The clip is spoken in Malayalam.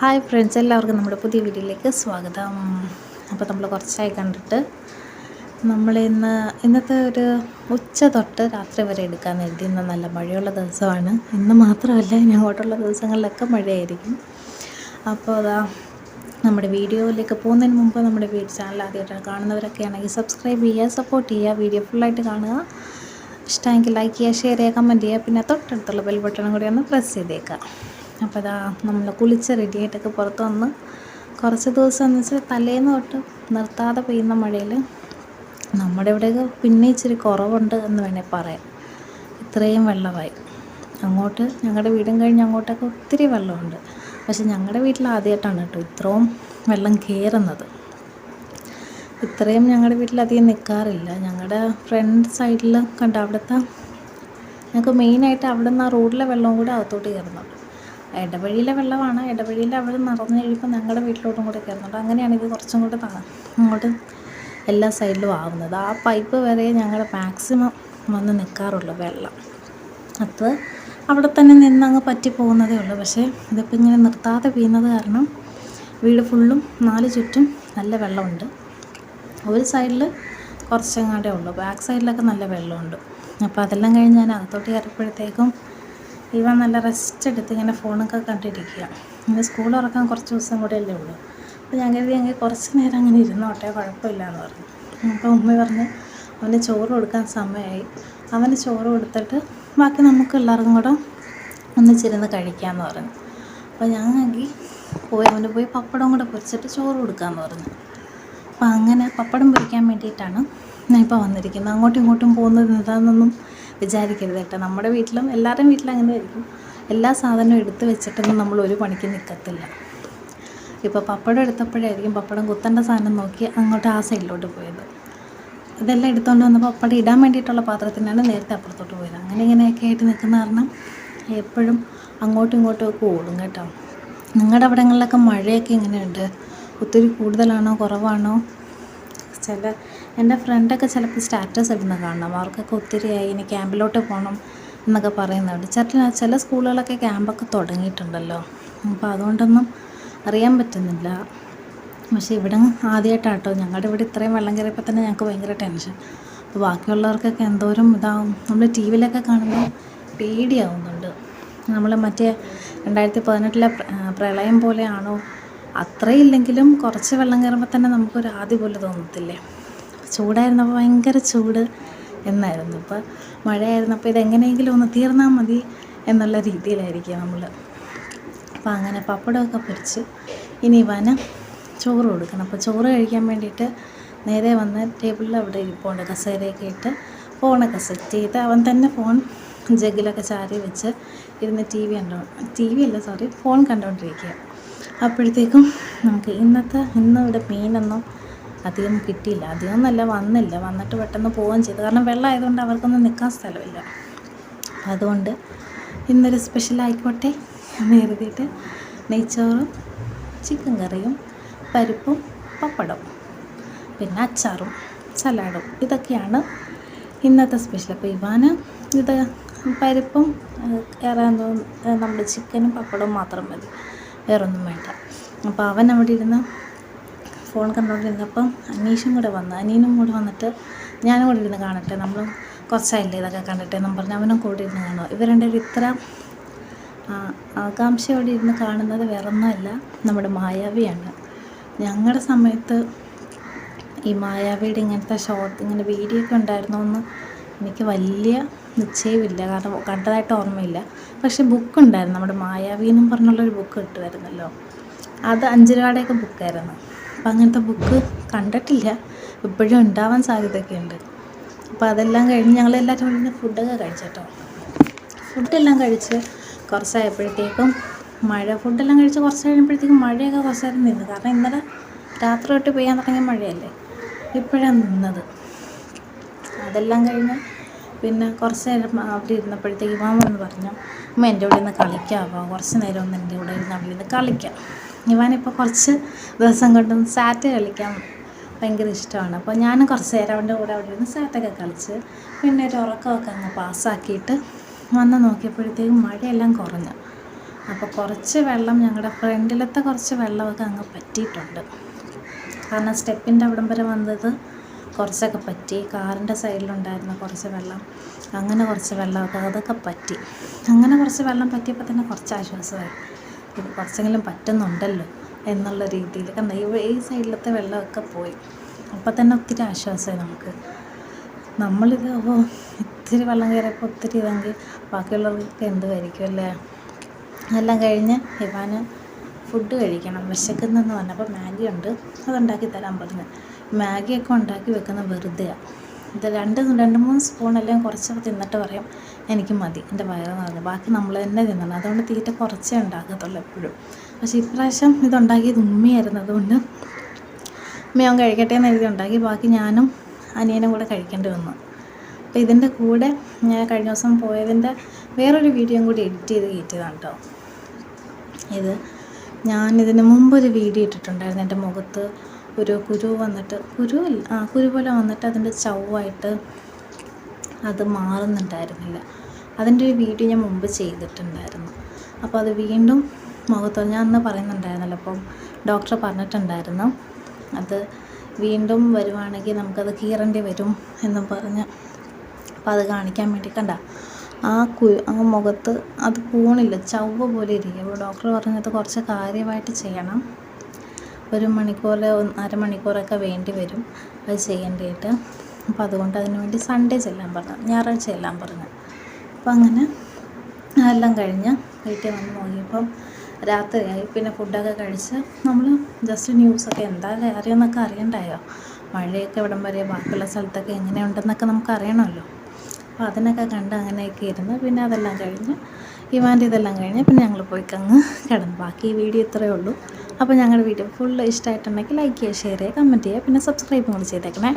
ഹായ് ഫ്രണ്ട്സ് എല്ലാവർക്കും നമ്മുടെ പുതിയ വീഡിയോയിലേക്ക് സ്വാഗതം. അപ്പോൾ നമ്മൾ കുറച്ചായി കണ്ടിട്ട് നമ്മൾ ഇന്ന് ഇന്നത്തെ ഒരു ഉച്ച തൊട്ട് രാത്രി വരെ എടുക്കാൻ എഴുതി ഇന്ന് നല്ല മഴയുള്ള ദിവസമാണ്. ഇന്ന് മാത്രമല്ല ഇനി അങ്ങോട്ടുള്ള ദിവസങ്ങളിലൊക്കെ മഴയായിരിക്കും. അപ്പോൾ അതാ നമ്മുടെ വീഡിയോയിലേക്ക് പോകുന്നതിന് മുമ്പ് നമ്മുടെ ചാനൽ ആദ്യമായിട്ടാണ് കാണുന്നവരൊക്കെ ആണെങ്കിൽ സബ്സ്ക്രൈബ് ചെയ്യുക സപ്പോർട്ട് ചെയ്യുക വീഡിയോ ഫുള്ളായിട്ട് കാണുക. ഇഷ്ടമെങ്കിൽ ലൈക്ക് ചെയ്യുക ഷെയർ ചെയ്യുക കമന്റ് ചെയ്യുക. പിന്നെ തൊട്ടടുത്തുള്ള ബെൽ ബട്ടണും കൂടി ഒന്ന് പ്രസ് ചെയ്തേക്കുക. അപ്പോൾ അതാ നമ്മൾ കുളിച്ച് റെഡിയായിട്ടൊക്കെ പുറത്ത് വന്ന് കുറച്ച് ദിവസം എന്ന് വെച്ചാൽ തലേന്ന് തൊട്ട് നിർത്താതെ പെയ്യുന്ന മഴയിൽ നമ്മുടെ ഇവിടെയൊക്കെ പിന്നെ ഇച്ചിരി കുറവുണ്ട് എന്ന് വേണേൽ പറയാം. ഇത്രയും വെള്ളമായി. അങ്ങോട്ട് ഞങ്ങളുടെ വീടും കഴിഞ്ഞ് അങ്ങോട്ടൊക്കെ ഒത്തിരി വെള്ളമുണ്ട്. പക്ഷെ ഞങ്ങളുടെ വീട്ടിൽ ആദ്യമായിട്ടാണ് കേട്ടോ ഇത്രയും വെള്ളം കയറുന്നത് ഇത്രയും ഞങ്ങളുടെ വീട്ടിൽ അധികം നിൽക്കാറില്ല ഞങ്ങളുടെ ഫ്രണ്ട് സൈഡിൽ കണ്ട അവിടുത്തെ ഞങ്ങൾക്ക് മെയിനായിട്ട് അവിടെ നിന്ന് ആ റോഡിലെ വെള്ളവും കൂടെ അകത്തോട്ട് കയറുന്നുണ്ട് ഇടവഴിയിലെ വെള്ളമാണ്. ഇടവഴിയിൽ അവിടെ നിറഞ്ഞു കഴിയുമ്പോൾ ഞങ്ങളുടെ വീട്ടിലോട്ടും കൂടെ കയറുന്നുണ്ട്. അങ്ങനെയാണ് ഇത് കുറച്ചും കൂടെ അങ്ങോട്ട് എല്ലാ സൈഡിലും ആവുന്നത്. ആ പൈപ്പ് വരെ ഞങ്ങൾ മാക്സിമം വന്ന് നിൽക്കാറുള്ളൂ വെള്ളം. അത് അവിടെ തന്നെ നിന്ന് അങ്ങ് പറ്റി പോകുന്നതേ ഉള്ളൂ. പക്ഷേ ഇതിപ്പോൾ ഇങ്ങനെ നിർത്താതെ പെയ്യുന്നത് കാരണം വീട് ഫുള്ളും നാല് ചുറ്റും നല്ല വെള്ളമുണ്ട്. ഒരു സൈഡിൽ കുറച്ചെങ്ങാണ്ടേ ഉള്ളൂ. ബാക്ക് സൈഡിലൊക്കെ നല്ല വെള്ളമുണ്ട്. അപ്പോൾ അതെല്ലാം കഴിഞ്ഞ് ഞാൻ അകത്തോട്ട് കയറിയപ്പോഴത്തേക്കും ഇവൻ നല്ല റെസ്റ്റ് എടുത്ത് ഇങ്ങനെ ഫോണൊക്കെ കണ്ടിരിക്കുക. ഇനി സ്കൂൾ തുറക്കാൻ കുറച്ച് ദിവസം കൂടെ അല്ലേ ഉള്ളൂ. അപ്പോൾ ഞാൻ കരുതി അങ്ങനെ കുറച്ച് നേരം അങ്ങനെ ഇരുന്നോട്ടെ കുഴപ്പമില്ല എന്ന് പറഞ്ഞു. അപ്പോൾ ഉമ്മ പറഞ്ഞ് അവന് ചോറ് കൊടുക്കാൻ സമയമായി അവന് ചോറ് കൊടുത്തിട്ട് ബാക്കി നമുക്ക് എല്ലാവർക്കും കൂടെ ഒന്നിച്ചിരുന്ന് കഴിക്കാമെന്ന് പറഞ്ഞു. അപ്പോൾ ആണെങ്കിൽ പോയി അവന് പോയി പപ്പടം കൂടെ പൊരിച്ചിട്ട് ചോറ് കൊടുക്കാമെന്ന് പറഞ്ഞു. അപ്പോൾ അങ്ങനെ പപ്പടം പൊരിക്കാൻ വേണ്ടിയിട്ടാണ് ഞാൻ ഇപ്പോൾ വന്നിരിക്കുന്നത്. അങ്ങോട്ടും ഇങ്ങോട്ടും പോകുന്നത് എന്താണെന്നൊന്നും വിചാരിക്കരുത് കേട്ടോ. നമ്മുടെ വീട്ടിലും എല്ലാവരുടെയും വീട്ടിലും അങ്ങനെ ആയിരിക്കും. എല്ലാ സാധനവും എടുത്ത് വെച്ചിട്ടൊന്നും നമ്മൾ ഒരു പണിക്ക് നിൽക്കത്തില്ല ഇപ്പോൾ പപ്പടം എടുത്തപ്പോഴായിരിക്കും പപ്പടം കുത്തേണ്ട സാധനം നോക്കി അങ്ങോട്ട് ആ സൈഡിലോട്ട് പോയത്. ഇതെല്ലാം എടുത്തുകൊണ്ട് വന്നപ്പോൾ പപ്പടം ഇടാൻ വേണ്ടിയിട്ടുള്ള പാത്രത്തിനാണ് നേരത്തെ അപ്പുറത്തോട്ട് പോയത്. അങ്ങനെ ഇങ്ങനെയൊക്കെ ആയിട്ട് നിൽക്കുന്ന കാരണം എപ്പോഴും അങ്ങോട്ടും ഇങ്ങോട്ടും ഒക്കെ ഓടും കേട്ടോ. നിങ്ങളുടെ അവിടങ്ങളിലൊക്കെ മഴയൊക്കെ എങ്ങനെയുണ്ട്? ഒത്തിരി കൂടുതലാണോ? കുറവാണോ? ചില എന്റെ ഫ്രണ്ടൊക്കെ ചിലപ്പോൾ സ്റ്റാറ്റസ് ഇടുന്ന കാണണം. അവർക്കൊക്കെ ഒത്തിരിയായി ഇനി ക്യാമ്പിലോട്ട് പോകണം എന്നൊക്കെ പറയുന്നുണ്ട്. ചില ചില സ്കൂളുകളൊക്കെ ക്യാമ്പൊക്കെ തുടങ്ങിയിട്ടുണ്ടല്ലോ. അപ്പോൾ അതുകൊണ്ടൊന്നും അറിയാൻ പറ്റുന്നില്ല. പക്ഷേ ഇവിടെ ആദ്യമായിട്ടാട്ടോ. ഞങ്ങളുടെ ഇവിടെ ഇത്രയും വെള്ളം കയറിയപ്പോൾ തന്നെ ഞങ്ങൾക്ക് ഭയങ്കര ടെൻഷൻ. അപ്പോൾ ബാക്കിയുള്ളവർക്കൊക്കെ എന്തോരം ഇതാവും. നമ്മൾ ടി വിയിലൊക്കെ കാണുമ്പോൾ പേടിയാവുന്നുണ്ട്. നമ്മൾ മറ്റേ രണ്ടായിരത്തി പതിനെട്ടിലെ പ്രളയം പോലെയാണോ? അത്രയില്ലെങ്കിലും കുറച്ച് വെള്ളം കയറുമ്പോൾ തന്നെ നമുക്കൊരു ആദ്യ പോലെ തോന്നത്തില്ലേ? ചൂടായിരുന്നപ്പോൾ ഭയങ്കര ചൂട് എന്നായിരുന്നു. ഇപ്പോൾ മഴയായിരുന്നപ്പോൾ ഇതെങ്ങനെയെങ്കിലും ഒന്ന് തീർന്നാൽ മതി എന്നുള്ള രീതിയിലായിരിക്കും നമ്മൾ അപ്പോൾ അങ്ങനെ പപ്പടമൊക്കെ പൊരിച്ച് ഇനി വന ചോറ് കൊടുക്കണം. അപ്പോൾ ചോറ് കഴിക്കാൻ വേണ്ടിയിട്ട് നേരെ വന്ന് ടേബിളിൽ അവിടെ ഇരിപ്പുണ്ട്. കസേരയൊക്കെ ഇട്ട് ഫോണൊക്കെ സെറ്റ് ചെയ്ത് അവൻ തന്നെ ഫോൺ ജഗ്ഗിലൊക്കെ ചാരി വെച്ച് ഇരുന്ന് ടി വി കണ്ടോ ടി വി അല്ല സോറി ഫോൺ കണ്ടുകൊണ്ടിരിക്കുക അപ്പോഴത്തേക്കും നമുക്ക് ഇന്നത്തെ ഇന്ന് ഇവിടെ മീനൊന്നും അധികം കിട്ടിയില്ല. അധികം നല്ല വന്നില്ല. വന്നിട്ട് പെട്ടെന്ന് പോവുകയും ചെയ്തു. കാരണം വെള്ളമായതുകൊണ്ട് അവർക്കൊന്നും നിൽക്കാൻ സ്ഥലമില്ല. അതുകൊണ്ട് ഇന്നൊരു സ്പെഷ്യൽ ആയിക്കോട്ടെ. എന്ന് കരുതിയിട്ട് നെയ്ച്ചോറും ചിക്കൻ കറിയും പരിപ്പും പപ്പടവും പിന്നെ അച്ചാറും സലാഡും ഇതൊക്കെയാണ് ഇന്നത്തെ സ്പെഷ്യൽ അപ്പോൾ ഇവാന് ഇത് പരിപ്പും നമ്മുടെ ചിക്കനും പപ്പടവും മാത്രം മതി. വേറൊന്നും വേണ്ട. അപ്പോൾ അവൻ അവിടെ ഇരുന്ന് ഫോൺ കണ്ടുകൊണ്ടിരുന്നപ്പം അനീഷും കൂടെ വന്നു. അനീനും കൂടെ വന്നിട്ട് ഞാനും കൂടെ ഇരുന്ന് കാണട്ടെ. നമ്മൾ കുറച്ചായില്ലേ ഇതൊക്കെ കണ്ടിട്ട് എന്നും പറഞ്ഞ് അവനും കൂടെ ഇരുന്ന് കാണുക ഇവർ രണ്ടുപേരും ഇത്ര ആകാംക്ഷയോടെ ഇരുന്ന് കാണുന്നത് വേറൊന്നുമല്ല. നമ്മുടെ മായാവിയാണ്. ഞങ്ങളുടെ സമയത്ത് ഈ മായാവിയുടെ ഇങ്ങനത്തെ ഷോർട്ട് ഇങ്ങനെ വീഡിയോ ഒക്കെ ഉണ്ടായിരുന്നു എന്ന് എനിക്ക് വലിയ നിശ്ചയമില്ല. കാരണം കണ്ടതായിട്ട് ഓർമ്മയില്ല. പക്ഷെ ബുക്ക് ഉണ്ടായിരുന്നു. നമ്മുടെ മായാവി എന്നും പറഞ്ഞുള്ളൊരു ബുക്ക് കിട്ടുമായിരുന്നല്ലോ. അത് അഞ്ച് രൂപയുടെയൊക്കെ ബുക്കായിരുന്നു അപ്പം അങ്ങനത്തെ ബുക്ക് കണ്ടിട്ടില്ല. ഇപ്പോഴും ഉണ്ടാവാൻ സാധ്യതയൊക്കെ ഉണ്ട് അപ്പോൾ അതെല്ലാം കഴിഞ്ഞ് ഞങ്ങളെല്ലാവരും കൂടി ഫുഡൊക്കെ കഴിച്ചേട്ടോ. ഫുഡെല്ലാം കഴിച്ച് കുറച്ചായപ്പോഴത്തേക്കും മഴ. ഫുഡെല്ലാം കഴിച്ച് കുറച്ച് കഴിയുമ്പോഴത്തേക്കും മഴയൊക്കെ കുറച്ചേരം നിന്നു. കാരണം ഇന്നലെ രാത്രി തൊട്ട് പെയ്യാൻ തുടങ്ങിയ മഴയല്ലേ. ഇപ്പോഴാണ് നിന്നത്. അതെല്ലാം കഴിഞ്ഞ് പിന്നെ കുറച്ച് നേരം അവിടെ ഇരുന്നപ്പോഴത്തേക്ക് ഇവാമെന്ന് പറഞ്ഞു അമ്മ എന്റെ കൂടെ ഒന്ന് കളിക്കാമോ കുറച്ച് നേരം ഒന്ന് എന്റെ കൂടെ ഇരുന്ന് അവിടെ ഇരുന്ന് കളിക്കാം. ഇവാനിപ്പോൾ കുറച്ച് ദിവസം കൊണ്ടും സാറ്റ് കളിക്കാൻ ഭയങ്കര ഇഷ്ടമാണ്. അപ്പോൾ ഞാനും കുറച്ച് നേരം അവന്റെ കൂടെ അവിടെ ഇരുന്ന് സാറ്റൊക്കെ കളിച്ച് പിന്നെ ഒരു ഉറക്കമൊക്കെ അങ്ങ് പാസ്സാക്കിയിട്ട് വന്ന് നോക്കിയപ്പോഴത്തേക്കും മഴയെല്ലാം കുറഞ്ഞു. അപ്പോൾ കുറച്ച് വെള്ളം ഞങ്ങളുടെ ഫ്രണ്ടിലത്തെ കുറച്ച് വെള്ളമൊക്കെ അങ്ങ് പറ്റിയിട്ടുണ്ട്. കാരണം സ്റ്റെപ്പിന്റെ അവിടം വരെ വന്നത് കുറച്ചൊക്കെ പറ്റി. കാറിന്റെ സൈഡിലുണ്ടായിരുന്ന കുറച്ച് വെള്ളം അങ്ങനെ കുറച്ച് വെള്ളമൊക്കെ അതൊക്കെ പറ്റി. അങ്ങനെ കുറച്ച് വെള്ളം പറ്റിയപ്പോൾ തന്നെ കുറച്ച് ആശ്വാസമായി. ഇത് കുറച്ചെങ്കിലും പറ്റുന്നുണ്ടല്ലോ എന്നുള്ള രീതിയിൽ. കാരണം ഈ ഈ സൈഡിലത്തെ വെള്ളമൊക്കെ പോയി. അപ്പം തന്നെ ഒത്തിരി ആശ്വാസമായി നമുക്ക്. നമ്മളിത് ഓ ഇത്തിരി വെള്ളം കയറിയപ്പോൾ ഒത്തിരി ഇതെങ്കിൽ ബാക്കിയുള്ളവർക്ക് എന്തുമായിരിക്കും അല്ലേ? എല്ലാം കഴിഞ്ഞ് ഇവാന് ഫുഡ് കഴിക്കണം. വിശക്കുന്നെന്ന് പറഞ്ഞപ്പോൾ മാഗി ഉണ്ട്. അതുണ്ടാക്കി തരാൻ പറഞ്ഞു. മാഗിയൊക്കെ ഉണ്ടാക്കി വെക്കുന്ന വെറുതെയാണ് ഇത് രണ്ട് രണ്ട് മൂന്ന് സ്പൂൺ അല്ലെങ്കിൽ കുറച്ചൊക്കെ തിന്നിട്ട് പറയും. എനിക്ക് മതി എന്റെ വയറ് നിറഞ്ഞു. ബാക്കി നമ്മൾ തന്നെ തിന്നണം. അതുകൊണ്ട് തീറ്റ കുറച്ചേ ഉണ്ടാക്കത്തുള്ളൂ എപ്പോഴും. പക്ഷേ ഇപ്രാവശ്യം ഇതുണ്ടാക്കിയത് ഉമ്മയായിരുന്നു അതുകൊണ്ട് ഉമ്മ കഴിക്കട്ടെ എന്ന് എഴുതി ഉണ്ടാക്കി. ബാക്കി ഞാനും അനിയനും കൂടെ കഴിക്കേണ്ടി വന്നു. അപ്പോൾ ഇതിന്റെ കൂടെ ഞാൻ കഴിഞ്ഞ ദിവസം പോയതിന്റെ വേറൊരു വീഡിയോയും കൂടി എഡിറ്റ് ചെയ്ത് കയറ്റിയതാണ് കേട്ടോ. ഇത് ഞാൻ ഇതിന് മുമ്പ് ഒരു വീഡിയോ ഇട്ടിട്ടുണ്ടായിരുന്നു. എന്റെ മുഖത്ത് ഒരു കുരു വന്നിട്ട് കുരു ആ കുരു പോലെ വന്നിട്ട് അതിന്റെ ചവ്വായിട്ട് അത് മാറുന്നുണ്ടായിരുന്നില്ല. അതിന്റെ ഒരു വീഡിയോ ഞാൻ മുമ്പ് ചെയ്തിട്ടുണ്ടായിരുന്നു. അപ്പോൾ അത് വീണ്ടും മുഖത്ത് ഞാൻ അന്ന് പറയുന്നുണ്ടായിരുന്നല്ലോ അപ്പം ഡോക്ടർ പറഞ്ഞിട്ടുണ്ടായിരുന്നു അത് വീണ്ടും വരുവാണെങ്കിൽ നമുക്കത് കീറേണ്ടി വരും എന്നും പറഞ്ഞ്. അപ്പോൾ അത് കാണിക്കാൻ വേണ്ടി കണ്ട. ആ കു ആ മുഖത്ത് അത് പോണില്ല ചവ്വ പോലെ ഇരിക്കും. അപ്പോൾ ഡോക്ടർ പറഞ്ഞത് കുറച്ച് കാര്യമായിട്ട് ചെയ്യണം. ഒരു മണിക്കൂർ അരമണിക്കൂറൊക്കെ വേണ്ടി വരും. അത് ചെയ്യേണ്ടിയിട്ട് അപ്പോൾ അതുകൊണ്ട് അതിന് വേണ്ടി സൺഡേ ചെല്ലാൻ പറഞ്ഞു. ഞായറാഴ്ച ചെല്ലാൻ പറഞ്ഞു. അപ്പോൾ അങ്ങനെ എല്ലാം കഴിഞ്ഞ് വീട്ടിൽ വന്ന് നോക്കിയപ്പം രാത്രിയായി. പിന്നെ ഫുഡൊക്കെ കഴിച്ച് നമ്മൾ ജസ്റ്റ് ന്യൂസൊക്കെ എന്താ കാര്യമെന്നൊക്കെ അറിയണ്ടായോ? മഴയൊക്കെ ഇവിടം വരെ ബാക്കിയുള്ള സ്ഥലത്തൊക്കെ എങ്ങനെയുണ്ടെന്നൊക്കെ നമുക്ക് അറിയണമല്ലോ. അപ്പോൾ അതിനൊക്കെ കണ്ട് അങ്ങനെയൊക്കെ ഇരുന്ന് പിന്നെ അതെല്ലാം കഴിഞ്ഞ് ഇവാന്റെ ഇതെല്ലാം കഴിഞ്ഞ് പിന്നെ ഞങ്ങൾ പോയി കങ്ങ് കിടന്നു. ബാക്കി ഈ വീഡിയോ ഇത്രയേ ഉള്ളൂ. അപ്പോൾ ഞങ്ങളുടെ വീഡിയോ ഫുൾ ഇഷ്ടമായിട്ടുണ്ടെങ്കിൽ ലൈക്ക് ചെയ്യുക ഷെയർ ചെയ്യുക കമന്റ് ചെയ്യുക പിന്നെ സബ്സ്ക്രൈബ് കൂടി ചെയ്തേക്കണേ.